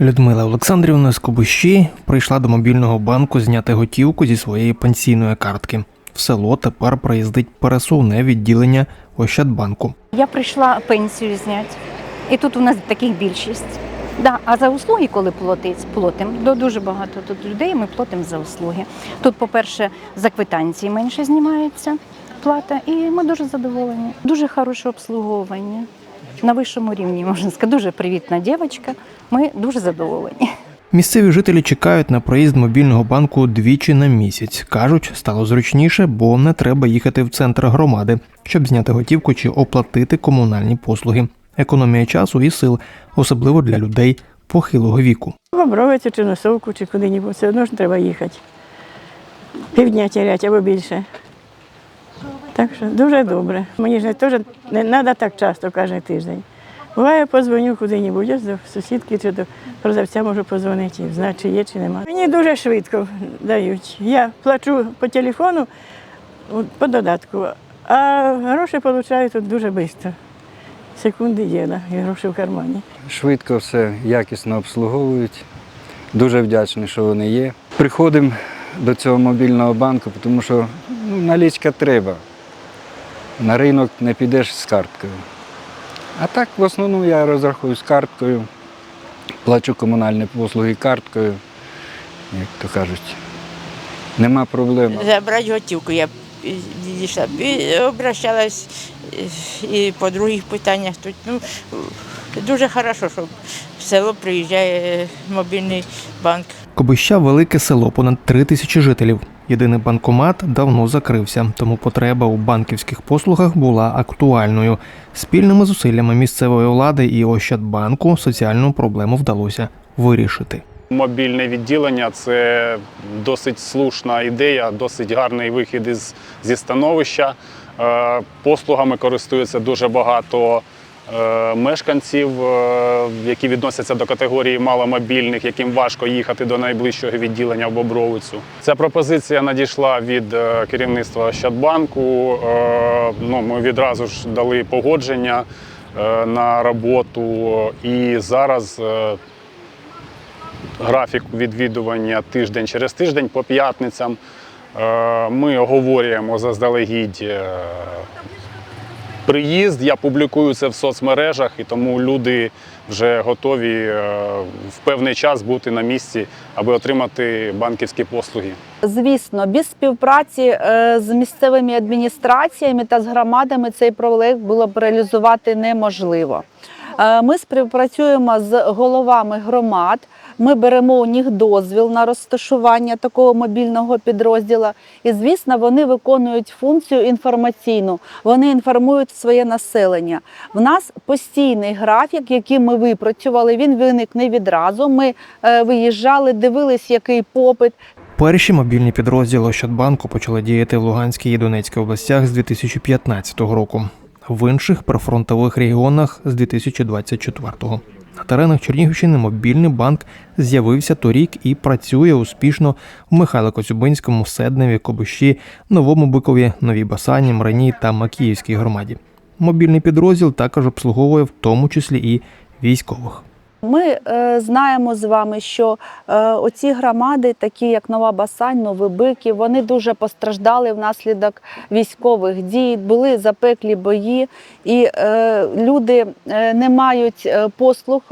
Людмила Олександрівна з Кубищі прийшла до мобільного банку зняти готівку зі своєї пенсійної картки. В село тепер приїздить пересувне відділення Ощадбанку. Я прийшла пенсію зняти. І тут у нас таких більшість. Да, а за услуги, коли платить, платимо, до дуже багато тут людей ми платимо за услуги. Тут, по-перше, за квитанції менше знімається плата, і ми дуже задоволені. Дуже хороше обслуговування. На вищому рівні, можна сказати, дуже привітна дівчинка. Ми дуже задоволені. Місцеві жителі чекають на проїзд мобільного банку двічі на місяць. кажуть, стало зручніше, бо не треба їхати в центр громади, щоб зняти готівку чи оплатити комунальні послуги. Економія часу і сил, особливо для людей похилого віку. В чи Носовку, чи куди-небудь, все одно ж треба їхати. Півдня тірять або більше. Так що дуже добре. Мені ж не теж не треба так часто кожен тиждень. Буває, позвоню куди-небудь, до сусідки чи до продавця можу позвонити, знати, чи є, чи нема. Мені дуже швидко дають. Я плачу по телефону по додатку, а гроші отримую тут дуже швидко. Секунди діла, і гроші в кармані. Швидко все якісно обслуговують. Дуже вдячний, що вони є. Приходимо до цього мобільного банку, тому що ну, налічка треба. На ринок не підеш з карткою. А так, в основному я розрахую з карткою, плачу комунальні послуги карткою, як то кажуть. Нема проблем. Забрати готівку я відійшла. І обращалась і по других питаннях тут. Ну, дуже хорошо, що в село приїжджає мобільний банк. Кобища велике село, понад три тисячі жителів. Єдиний банкомат давно закрився, тому потреба у банківських послугах була актуальною. Спільними зусиллями місцевої влади і Ощадбанку соціальну проблему вдалося вирішити. Мобільне відділення це досить слушна ідея, досить гарний вихід із, зі становища. Е, Послугами користується дуже багато мешканців, е, які відносяться до категорії маломобільних, яким важко їхати до найближчого відділення в Бобровицю. Ця пропозиція надійшла від е, керівництва Ощадбанку. Е, Ну, ми відразу ж дали погодження е, на роботу і зараз. е, графік відвідування тиждень через тиждень по п'ятницям. Е, Ми оговорюємо заздалегідь е, приїзд. Я публікую це в соцмережах, і тому люди вже готові е, в певний час бути на місці, аби отримати банківські послуги. Звісно, без співпраці е, з місцевими адміністраціями та з громадами цей проект було б реалізувати неможливо. Е, Ми співпрацюємо з головами громад. Ми беремо у них дозвіл на розташування такого мобільного підрозділу. І, звісно, вони виконують функцію інформаційну. Вони інформують своє населення. В нас постійний графік, який ми випрацювали. Він виник не відразу. Ми е, виїжджали, дивились, який попит. Перші мобільні підрозділи Ощадбанку почали діяти в Луганській і Донецькій областях з 2015 року, в інших прифронтових регіонах з 2024-го. На теренах Чернігівщини мобільний банк з'явився торік і працює успішно в Михайло-Коцюбинському, Седневі, Кобищі, Новому Бикові, Новій Басані, Мрані та Макіївській громаді. Мобільний підрозділ також обслуговує в тому числі і військових. Ми е, знаємо з вами, що е, оці громади, такі як Нова Басань, Новибики, вони дуже постраждали внаслідок військових дій, були запеклі бої, і е, люди е, не мають е, послуг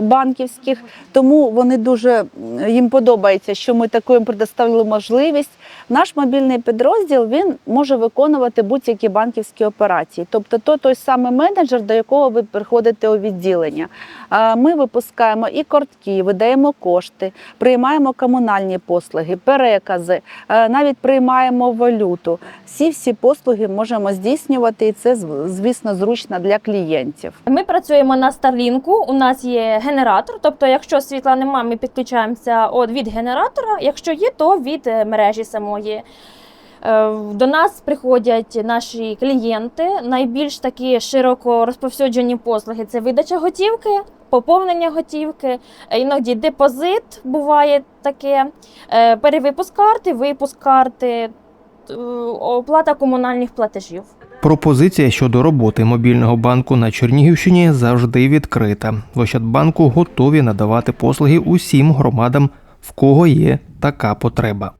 банківських, тому вони дуже їм подобається, що ми таку їм предоставили можливість. Наш мобільний підрозділ він може виконувати будь-які банківські операції, тобто то той самий менеджер, до якого ви приходите у відділення. Ми випускаємо і картки, видаємо кошти, приймаємо комунальні послуги, перекази, навіть приймаємо валюту. Всі всі послуги можемо здійснювати, і це звісно зручно для клієнтів. Ми працюємо на Старлінку. У нас є генератор. Тобто, якщо світла немає, ми підключаємося від генератора. Якщо є, то від е, мережі самої. Е, До нас приходять наші клієнти. Найбільш такі широко розповсюджені послуги це видача готівки, поповнення готівки, е, іноді депозит буває таке, перевипуск карти, випуск карти, оплата комунальних платежів. Пропозиція щодо роботи мобільного банку на Чернігівщині завжди відкрита. В Ощадбанку готові надавати послуги усім громадам, в кого є така потреба.